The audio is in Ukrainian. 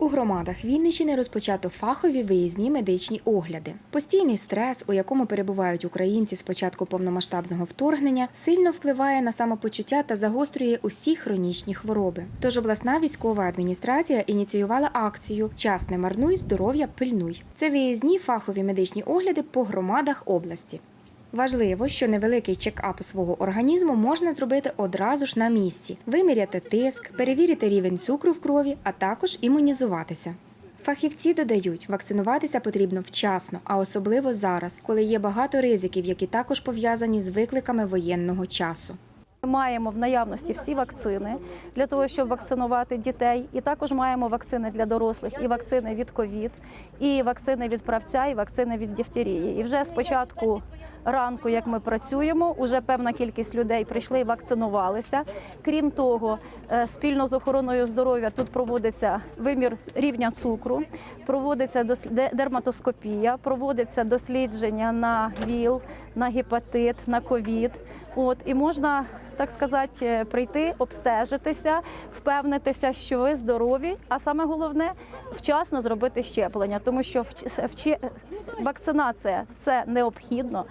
У громадах Вінниччини розпочато фахові виїзні медичні огляди. Постійний стрес, у якому перебувають українці з початку повномасштабного вторгнення, сильно впливає на самопочуття та загострює усі хронічні хвороби. Тож обласна військова адміністрація ініціювала акцію Час не марнуй, здоров'я пильнуй. Це виїзні фахові медичні огляди по громадах області. Важливо, що невеликий чекап свого організму можна зробити одразу ж на місці, виміряти тиск, перевірити рівень цукру в крові, а також імунізуватися. Фахівці додають, вакцинуватися потрібно вчасно, а особливо зараз, коли є багато ризиків, які також пов'язані з викликами воєнного часу. Ми маємо в наявності всі вакцини для того, щоб вакцинувати дітей, і також маємо вакцини для дорослих, і вакцини від ковід, і вакцини від правця, і вакцини від дифтерії. І вже з початку ранку, як ми працюємо, уже певна кількість людей прийшли і вакцинувалися. Крім того, е, спільно з охороною здоров'я тут проводиться вимір рівня цукру, проводиться дерматоскопія, проводиться дослідження на ВІЛ, на гепатит, на ковід. От і можна так сказати, е, прийти, обстежитися, впевнитися, що ви здорові, а саме головне вчасно зробити щеплення, тому що вакцинація це необхідно.